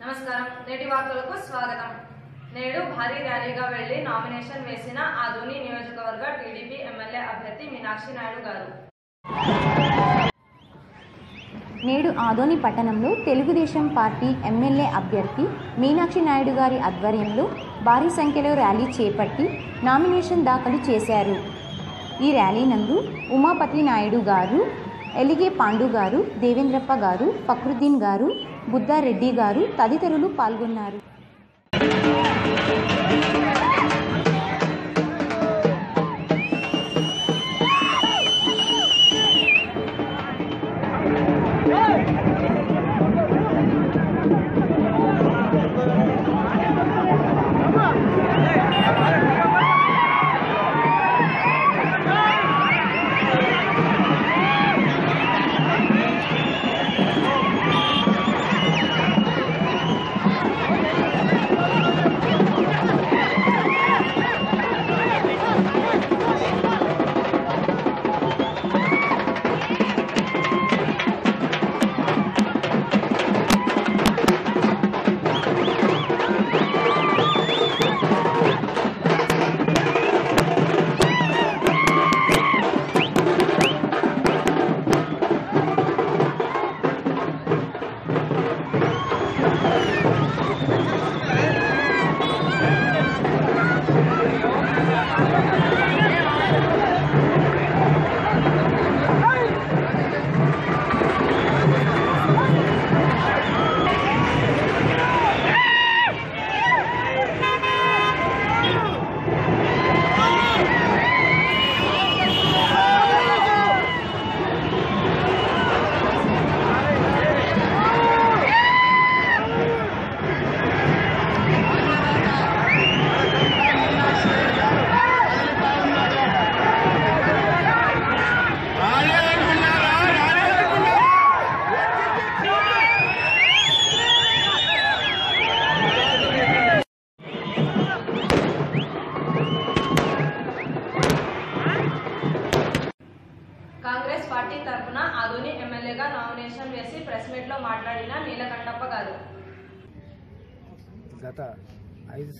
నమస్కారం. నేటి వార్తలకు స్వాగతం. నేడు భారీ ర్యాలీగా వెళ్ళి నామినేషన్ వేసిన ఆదోని నియోజకవర్గ టీడీపీ ఎమ్మెల్యే అభ్యర్థి మీనాక్షి నాయుడు గారు. నేడు ఆదోని పట్టణంలో తెలుగుదేశం పార్టీ ఎమ్మెల్యే అభ్యర్థి మీనాక్షి నాయుడు గారి ఆధ్వర్యంలో భారీ సంఖ్యలో ర్యాలీ చేపట్టి నామినేషన్ దాఖలు చేశారు. ఈ ర్యాలీ నందు ఉమాపతి నాయుడు గారు ఎలిగే పాండు గారు దేవేంద్రప్ప గారు ఫక్రుద్దీన్ గారు బుద్ధారెడ్డి గారు తదితరులు పాల్గొన్నారు.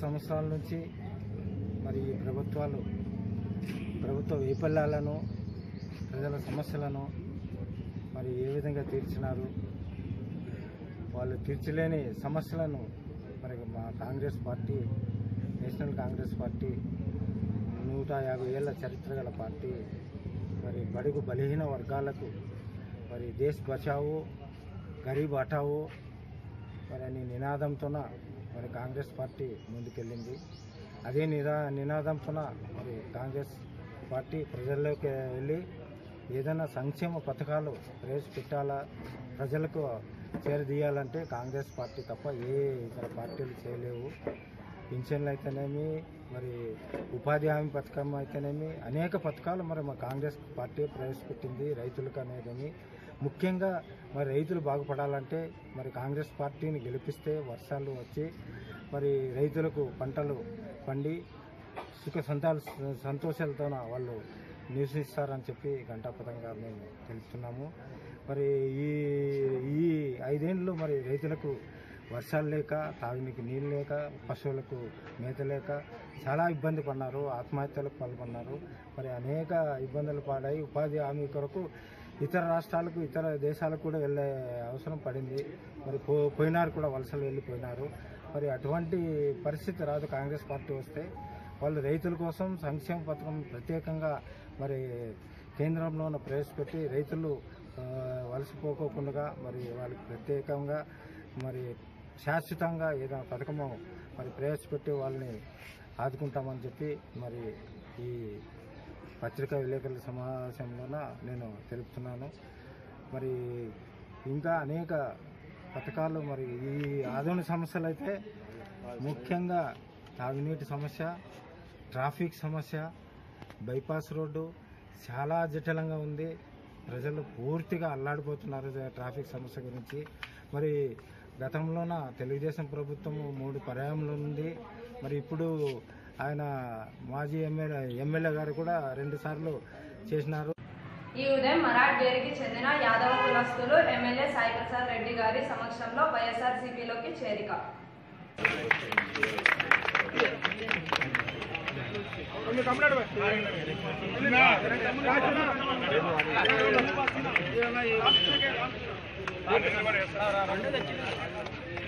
సంవత్సరాల నుంచి మరి ప్రభుత్వాలు ప్రభుత్వ వైఫల్యాలను ప్రజల సమస్యలను మరి ఏ విధంగా తీర్చినారు? వాళ్ళు తీర్చలేని సమస్యలను మరి మా Congress party national Congress party నూట యాభై ఏళ్ళ చరిత్ర గల పార్టీ మరి బడుగు బలహీన వర్గాలకు మరి దేశ్ బచావో గరీబ్ హటావో మరి అని నినాదంతోన మరి కాంగ్రెస్ పార్టీ ముందుకెళ్ళింది. అదే నిదా నినాదంతోన మరి కాంగ్రెస్ పార్టీ ప్రజల్లోకి వెళ్ళి ఏదైనా సంక్షేమ పథకాలు ప్రవేశపెట్టాలా ప్రజలకు చేరదీయాలంటే కాంగ్రెస్ పార్టీ తప్ప ఏ ఇతర పార్టీలు చేయలేవు. పింఛన్లు అయితేనేమి మరి ఉపాధి హామీ పథకం అయితేనేమి అనేక పథకాలు మరి మా కాంగ్రెస్ పార్టీ ప్రవేశపెట్టింది రైతులకు అనేదేమి ముఖ్యంగా మరి రైతులు బాగుపడాలంటే మరి కాంగ్రెస్ పార్టీని గెలిపిస్తే వర్షాలు వచ్చి మరి రైతులకు పంటలు పండి సుఖ సంతాలు సంతోషాలతో వాళ్ళు నివసిస్తారని చెప్పి ఘంటాపథంగా మేము తెలుపుతున్నాము మరి ఈ ఈ ఐదేళ్ళు మరి రైతులకు వర్షాలు లేక తాగునీకి నీళ్ళు లేక పశువులకు మేత లేక చాలా ఇబ్బంది పడినారు ఆత్మహత్యలకు పాల్గొన్నారు మరి అనేక ఇబ్బందులు పాడాయి ఉపాధి హామీ కొరకు ఇతర రాష్ట్రాలకు ఇతర దేశాలకు కూడా వెళ్ళే అవసరం పడింది. మరి పో పోయినారు కూడా వలసలు వెళ్ళిపోయినారు. మరి అటువంటి పరిస్థితి రాదు కాంగ్రెస్ పార్టీ వస్తే. వాళ్ళు రైతుల కోసం సంక్షేమ పథకం ప్రత్యేకంగా మరి కేంద్రంలోన ప్రవేశపెట్టి రైతులు ఆ, వలసపోకోకుండా మరి వాళ్ళకి ప్రత్యేకంగా మరి శాశ్వతంగా ఏదైనా పథకము మరి ప్రవేశపెట్టి వాళ్ళని ఆదుకుంటామని చెప్పి మరి ఈ పత్రికా విలేకరుల సమావేశంలోన నేను తెలుపుతున్నాను. మరి ఇంకా అనేక పథకాలు మరి ఈ ఆధునిక సమస్యలు అయితే ముఖ్యంగా తాగునీటి సమస్య ట్రాఫిక్ సమస్య బైపాస్ రోడ్డు చాలా జటిలంగా ఉంది. ప్రజలు పూర్తిగా అల్లాడిపోతున్నారు ట్రాఫిక్ సమస్య గురించి. మరి గతంలోన తెలుగుదేశం ప్రభుత్వము మూడు పర్యాయంలో ఉంది. మరి ఇప్పుడు ఆయన మాజీ ఎమ్మెల్యే ఎమ్మెల్యే గారు కూడా రెండు సార్లు చేసినారు. ఈ ఉదయం మరాఠ్ డేరికి చెందిన యాదవ కులస్తులు ఎమ్మెల్యే సాయి ప్రసాద్ రెడ్డి గారి సమక్షంలో వైఎస్ఆర్సీపీలోకి చేరిక.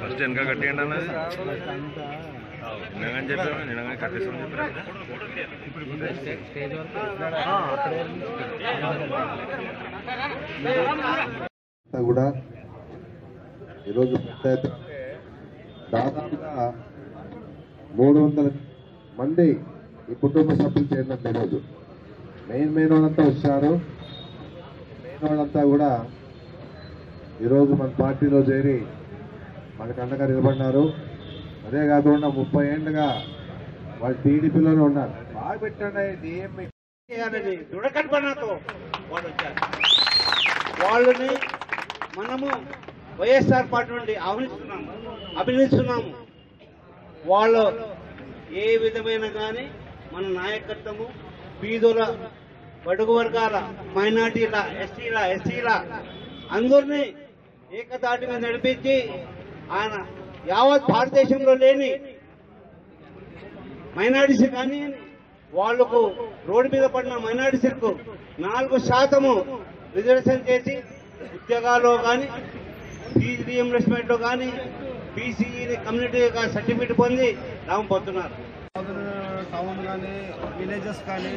ఫస్ట్ వెనక కట్టేయండి అన్నది? నిన్నగానే చెప్పాము నిన్నగానే కట్టేస్తామని చెప్పారు కూడా ఈరోజు దాదాపుగా మూడు వందల మంది ఈ కుటుంబ సభ్యులు చేరినట్టు ఈరోజు మెయిన్ మెయిన్ వాళ్ళంతా వచ్చారు. మెయిన్ వాళ్ళంతా కూడా ఈరోజు మన పార్టీలో చేరి మనకు అండగా నిలబడినారు. అదే కాకుండా ముప్పై ఏళ్ళుగా వాళ్ళు టీడీపీలోనే ఉన్నారు. బాగా పెట్టండి ఇది ఏమి అనేది వాళ్ళు వచ్చారు. వాళ్ళని మనము వైఎస్ఆర్ పార్టీ నుండి ఆహ్వానిస్తున్నాము అభినందిస్తున్నాము. వాళ్ళు ఏ విధమైన కానీ మన నాయకత్వము బీదుల బడుగు వర్గాల మైనార్టీల ఎస్టీల ఎస్సీల అందరినీ ఏకదాటి మీద నడిపించి ఆయన యావత్ భారతదేశంలో లేని మైనార్టీస్ కానీ వాళ్ళకు రోడ్డు మీద పడిన మైనారిటీలకు నాలుగు శాతము రిజర్వేషన్ చేసి ఉద్యోగాల్లో కానీ ఫీజు రీఎంబర్స్మెంట్ కానీ బీసీ కమ్యూనిటీ సర్టిఫికేట్ పొంది లాభం పొందుతున్నారు టౌన్ కానీ విలేజెస్ కానీ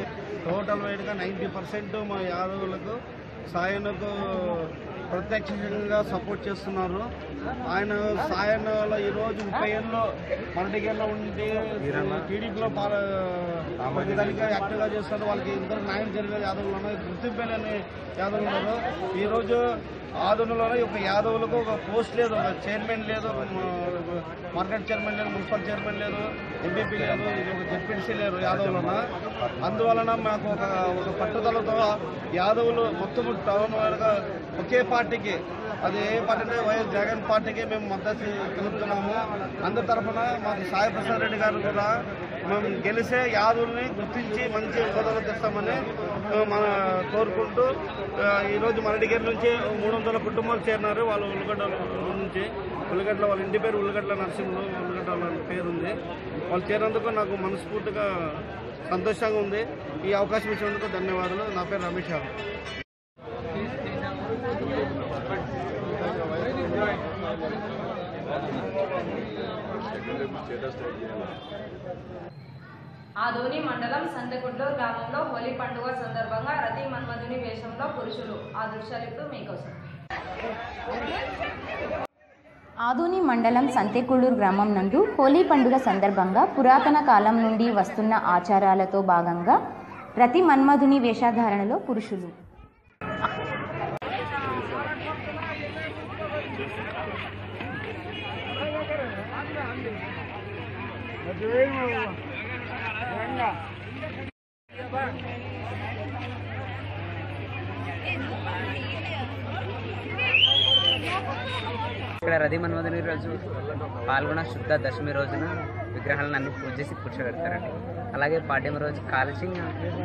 టోటల్ వైడ్గా నైంటీ పర్సెంట్ మా యాదవులకు సాయనకు ప్రత్యక్షంగా సపోర్ట్ చేస్తున్నారు. ఆయన సాయనలో ఈరోజు ముప్పై ఏళ్ళు మనటికేళ్ళలో ఉండి టీడీపీలో పాల దానికి యాక్టివ్గా చేస్తారు. వాళ్ళకి ఇద్దరు న్యాయం జరిగే యాదవులు ఉన్నాయి గుర్తింపే లేని యాదవులు ఉన్నారు. ఈరోజు ఆధునలోనే ఒక యాదవులకు ఒక పోస్ట్ లేదు ఒక చైర్మన్ లేదు మార్కెట్ చైర్మన్ లేదు మున్సిపల్ చైర్మన్ లేదు ఎంపీపీ లేదు ఒక జెడ్పీటీసీ లేరు యాదవులన అందువలన మాకు ఒక ఒక పట్టుదలతో యాదవులు మొత్తం టౌన్ వైడ్గా ఒకే పార్టీకి అది ఏ పార్టీ వైఎస్ జగన్ పార్టీకి మేము మద్దతు తెలుపుతున్నాము. అందరి తరఫున మాకు సాయి ప్రసాద్ రెడ్డి గారు కూడా మేము గెలిసే యాదుల్ని గుర్తించి మంచి ఉపదలు తెస్తామని మన కోరుకుంటూ ఈరోజు ఈరోజు మనడిగేరు నుంచి మూడు వందల కుటుంబాలు చేరినారు. వాళ్ళు ఉల్లిగడ్డ నుంచి ఉల్లిగడ్డల వాళ్ళ ఇంటి పేరు ఉల్లిగడ్డల నరసింహులు ఉల్లిగడ్డ వాళ్ళ పేరు ఉంది. వాళ్ళు చేరినందుకు నాకు మనస్ఫూర్తిగా సంతోషంగా ఉంది. ఈ అవకాశం ఇచ్చినందుకు ధన్యవాదాలు. నా పేరు రమేష్ ఆదోని మండలం సందెగుడ్లూరు గ్రామంలో హోలీ పండుగ సందర్భంగా రతి మన్మధుని వేషంలో పురుషులు. ఆ దృశ్యాలు ఇప్పుడు మీకోసం. ఆదోని మండలం సంతేకుళ్ళూరు గ్రామం నందు హోలీ పండుగ సందర్భంగా పురాతన కాలం నుండి వస్తున్న ఆచారాలతో భాగంగా రతి మన్మధుని వేషధారణలో పురుషులు. ఇక్కడ రథి మన్మధుని రోజు పాల్గొన శుద్ధ దశమి రోజున విగ్రహాలను అన్ని పూజ చేసి కూర్చోబెడతారండి. అలాగే పాడ్యం రోజు కాల్చి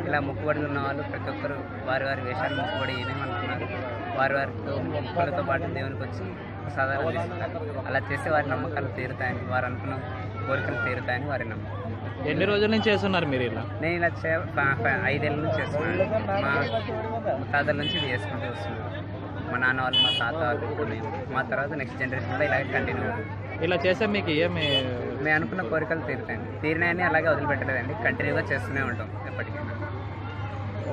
ఇలా మొక్కుబడి ఉన్న వాళ్ళు ప్రతి ఒక్కరు వారి వారి వేషాలు మొక్కుబడి ఏమేమి అనుకున్నారు వారి వారితో మొక్కులతో పాటు దేవునికి వచ్చి ప్రసాదాలు తీసుకుంటారు అలా చేస్తే వారి నమ్మకాలు తీరుతాయని వారు అనుకున్న కోరికలు తీరుతాయని వారి నమ్మకం. ఎన్ని రోజుల నుంచి చేస్తున్నారు మీరు ఇలా? నేను ఇలా చే ఐదేళ్ళ నుంచి చేస్తున్నాను. మా ముత్తాతల నుంచి ఇది చేసుకుంటూ వస్తున్నాను. మా నాన్న వాళ్ళు మా తాత వాళ్ళు మేము మా తర్వాత నెక్స్ట్ జనరేషన్ కూడా ఇలాగే కంటిన్యూ ఇలా చేస్తే మీకు ఏమి మేము అనుకున్న కోరికలు తీరుతాయండి తీరినాయని అలాగే వదిలిపెట్టలేదండి. కంటిన్యూగా చేస్తూనే ఉంటాం ఎప్పటికైనా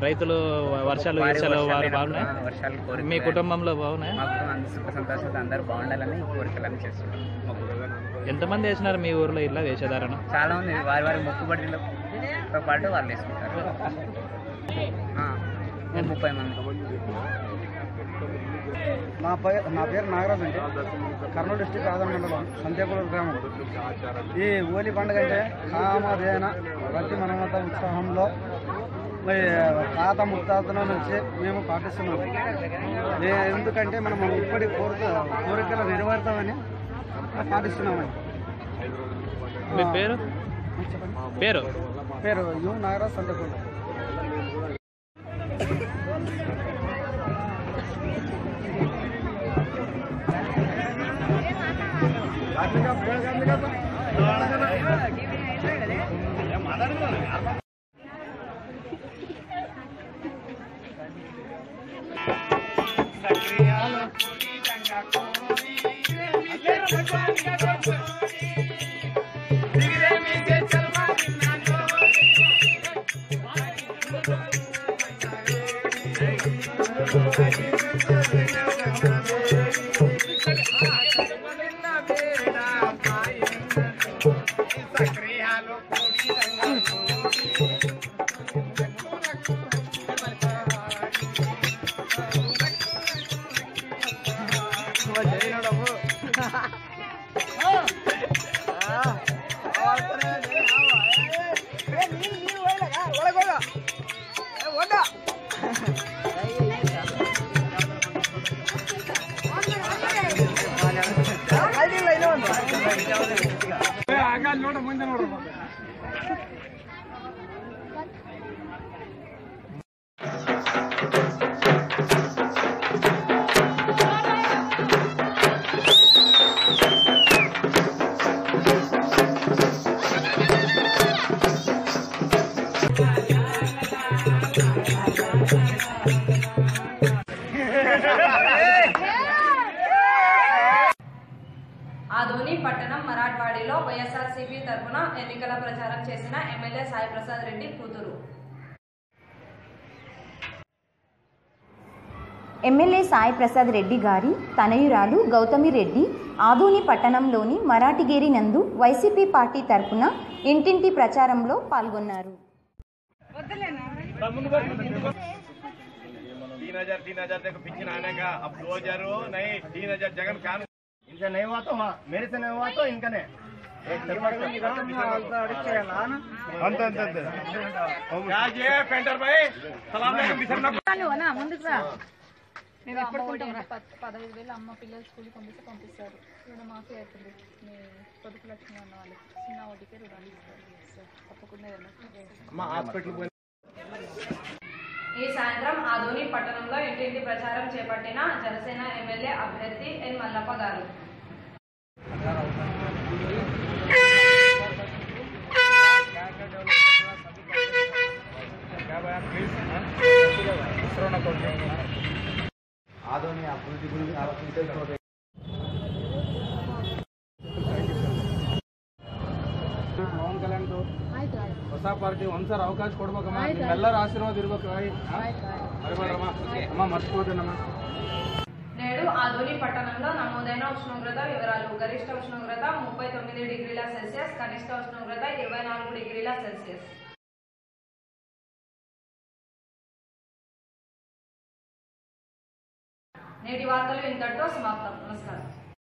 రైతులు వర్షాలు వారి వర్షాలు బాగున్నాయి? మీ కుటుంబంలో బాగున్నాయి? మా కుటుంబం అందరూ సుఖ సంతోషాలతో అందరూ బాగుండాలని కోరికలన్నీ చేస్తున్నాం. ఎంతమంది వేసినారు మీ ఊర్లో ఇలా వేషధారణ? చాలా ఉంది. వారి వారి మొక్కుబడిలతో పాటు వాళ్ళు వేసుకుంటారు. ముప్పై మంది. నా పేరు నా పేరు నాగరాజ్ అండి. కర్నూలు డిస్టిక్ ఆదరణ మండలం సంతేపూర్ గ్రామం. ఈ హోలీ పండుగ అంటే కామధేన ప్రతి మనమత ఉత్సాహంలో మరి తాత ముత్తాతల నుంచి మేము పాటిస్తున్నాము ఎందుకంటే మనం ఇప్పటి కోరిక కోరికలు నెరవేరుతామని పాటిస్తున్నామని మీ పేరు? పేరు? పేరు యు నాగరాజ్ సంతేపూర్ ఆదోని పట్టణం మరాఠ్వాడిలో వైఎస్ఆర్సీపీ తరఫున ఎన్నికల ప్రచారం చేసిన ఎమ్మెల్యే సాయి ప్రసాద్ రెడ్డి కూతురు ఎమ్మెల్యే సాయి ప్రసాద్ రెడ్డి గారి తనయురాలు గౌతమి రెడ్డి ఆదోని పట్టణంలోని మరాఠిగేరి నందు వైసీపీ పార్టీ తరపున ఇంటింటి ప్రచారంలో పాల్గొన్నారు तीन हजार तीन हजार तक पिछन आने का अब दो हजार हो नहीं तीन हजार जगन काम इनसे नहीं हुआ तो हाँ मेरे से नहीं हुआ तो इनका नहीं అంతే అంతే అంతే రాజే పెంటర్ భాయ్ సలాం ముందుకు రా మేము అమ్మ పదహైదు వేలు అమ్మ పిల్లలు స్కూల్కి పంపిస్తే పంపిస్తారు ఇప్పుడు మాఫీ అవుతుంది మీ పొదుపు లక్ష్మి ఉన్న వాళ్ళకి చిన్న వడ్డీకే రుణాలు ఇస్తారు తప్పకుండా వెళ్ళండి ఈ సాయంత్రం ఆదోని పట్టణంలో ఇంటింటి ప్రచారం చేపట్టిన జనసేన ఎమ్మెల్యే అభ్యర్థి ఎన్ మల్లప్ప గారు. ఆదోని అభివృద్ధి గురించి ఆలోచించే ಪವನ್ ಕಲ್ಯಾಣ್ ಹೊಸ ಪಾರ್ಟಿ ಒಂದ್ಸಲ ಅವಕಾಶ ಕೊಡ್ಬೇಕಮ್ಮ ನಿಮ್ಮೆಲ್ಲರ ಆಶೀರ್ವಾದ ಇರ್ಬೇಕು ಮರಿಬೇಡ್ರಮ್ಮ ಅಮ್ಮ ಮರ್ಸ್ಬೋದೇನಮ್ಮ నేడు ఆదోని పట్టణంలో నమోదైన ఉష్ణోగ్రత వివరాలు గరిష్ట ఉష్ణోగ్రత ముప్పై తొమ్మిది డిగ్రీల సెల్సియస్ కనిష్ట ఉష్ణోగ్రత ఇరవై నాలుగు డిగ్రీల సెల్సియస్ నేటి వార్తలు ఇంతటితో సమాప్తం నమస్కారం